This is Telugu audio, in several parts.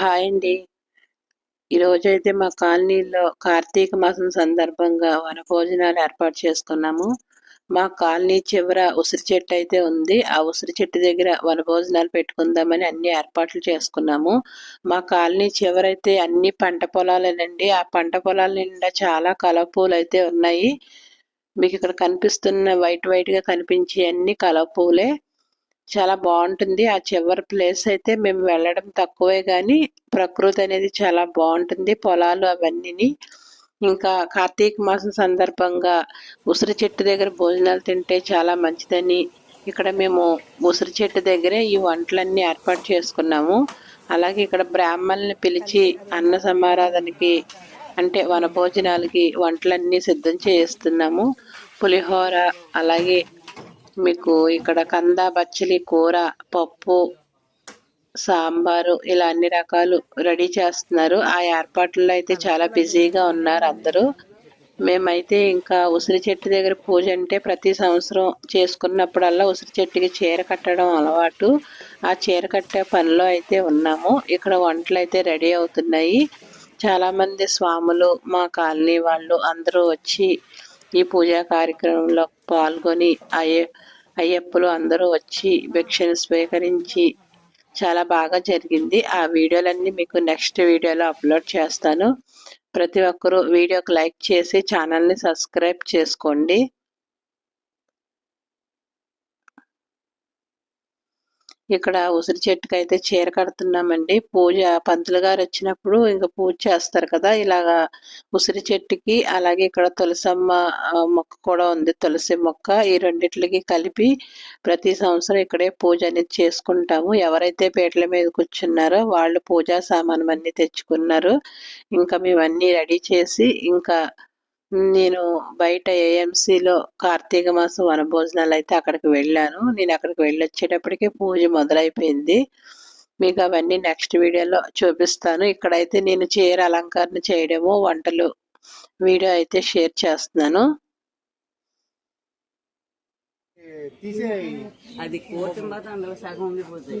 హాయ్ అండి. ఈరోజైతే మా కాలనీలో కార్తీక మాసం సందర్భంగా వనభోజనాలు ఏర్పాటు చేసుకున్నాము. మా కాలనీ చివర ఉసిరి చెట్టు అయితే ఉంది. ఆ ఉసిరి చెట్టు దగ్గర వనభోజనాలు పెట్టుకుందామని అన్ని ఏర్పాట్లు చేసుకున్నాము. మా కాలనీ చివరైతే అన్ని పంట పొలాలేనండి. ఆ పంట పొలాల నిండా చాలా కలపూలు అయితే ఉన్నాయి. మీకు ఇక్కడ కనిపిస్తున్న వైట్ వైట్గా కనిపించే అన్ని కలపూలే చాలా బాగుంటుంది. ఆ చివరి ప్లేస్ అయితే మేము వెళ్ళడం తక్కువే కానీ ప్రకృతి అనేది చాలా బాగుంటుంది. పొలాలు అవన్నీ ఇంకా కార్తీక మాసం సందర్భంగా ఉసిరి చెట్టు దగ్గర భోజనాలు తింటే చాలా మంచిదని ఇక్కడ మేము ఉసిరి చెట్టు దగ్గరే ఈ వంటలన్నీ ఏర్పాటు చేసుకున్నాము. అలాగే ఇక్కడ బ్రాహ్మణుల్ని పిలిచి అన్న సమారాధనకి అంటే వన భోజనాలకి వంటలన్నీ సిద్ధం చేస్తున్నాము పులిహోర అలాగే మీకు ఇక్కడ కంద బచ్చలి కూర పప్పు సాంబారు ఇలా అన్ని రకాలు రెడీ చేస్తున్నారు. ఆ ఏర్పాట్లలో అయితే చాలా బిజీగా ఉన్నారు అందరూ. మేమైతే ఇంకా ఉసిరి చెట్టు దగ్గర పూజ అంటే ప్రతి సంవత్సరం చేసుకున్నప్పుడల్లా ఉసిరి చెట్టుకి చీర కట్టడం అలవాటు. ఆ చీర కట్టే పనిలో అయితే ఉన్నాము. ఇక్కడ వంటలు అయితే రెడీ అవుతున్నాయి. చాలామంది స్వాములు మా కాలనీ వాళ్ళు అందరూ వచ్చి ఈ పూజా కార్యక్రమంలో పాల్గొని అయ్య అయ్యప్పలు అందరూ వచ్చి భిక్షను స్వీకరించి చాలా బాగా జరిగింది. ఆ వీడియోలన్నీ మీకు నెక్స్ట్ వీడియోలో అప్లోడ్ చేస్తాను. ప్రతి ఒక్కరూ వీడియోకి లైక్ చేసి ఛానల్ని సబ్స్క్రైబ్ చేసుకోండి. ఇక్కడ ఉసిరి చెట్టుకి అయితే చీర కడుతున్నామండి. పూజ పంతులు గారు వచ్చినప్పుడు ఇంకా పూజ చేస్తారు కదా ఇలాగా ఉసిరి చెట్టుకి అలాగే ఇక్కడ తులసమ్మ మొక్క కూడా ఉంది. తులసి మొక్క ఈ రెండిట్లకి కలిపి ప్రతి సంవత్సరం ఇక్కడే పూజ అనేది చేసుకుంటాము. ఎవరైతే పీటల మీద కూర్చున్నారో వాళ్ళు పూజా సామానం అన్ని తెచ్చుకున్నారు. ఇంకా మేమన్నీ రెడీ చేసి ఇంకా నేను బయట ఏఎంసీలో కార్తీక మాసం వనభోజనాలు అయితే అక్కడికి వెళ్ళాను. నేను అక్కడికి వెళ్ళి వచ్చేటప్పటికే పూజ మొదలైపోయింది. మీకు అవన్నీ నెక్స్ట్ వీడియోలో చూపిస్తాను. ఇక్కడైతే నేను చీర అలంకరణ చేయడము వంటలు వీడియో అయితే షేర్ చేస్తున్నాను. అది కోటి మాత్రం అందులో సగం ఉండిపోతుంది.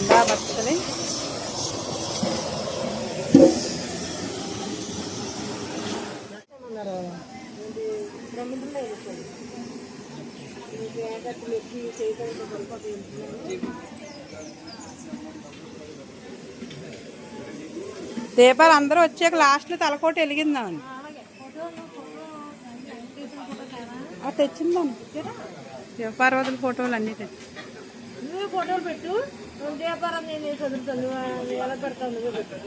నిండా బతుకుని దీపాలు అందరూ వచ్చాక లాస్ట్లో తలకోట వెలిగిందామని తెచ్చిందండి దీపారోజుల ఫోటోలు అన్నీ తెచ్చి నువ్వే ఫోటోలు పెట్టు. నువ్వు వ్యాపారం నేను చదువుతాను ఎలా పెడతావు నువ్వే పెట్టు.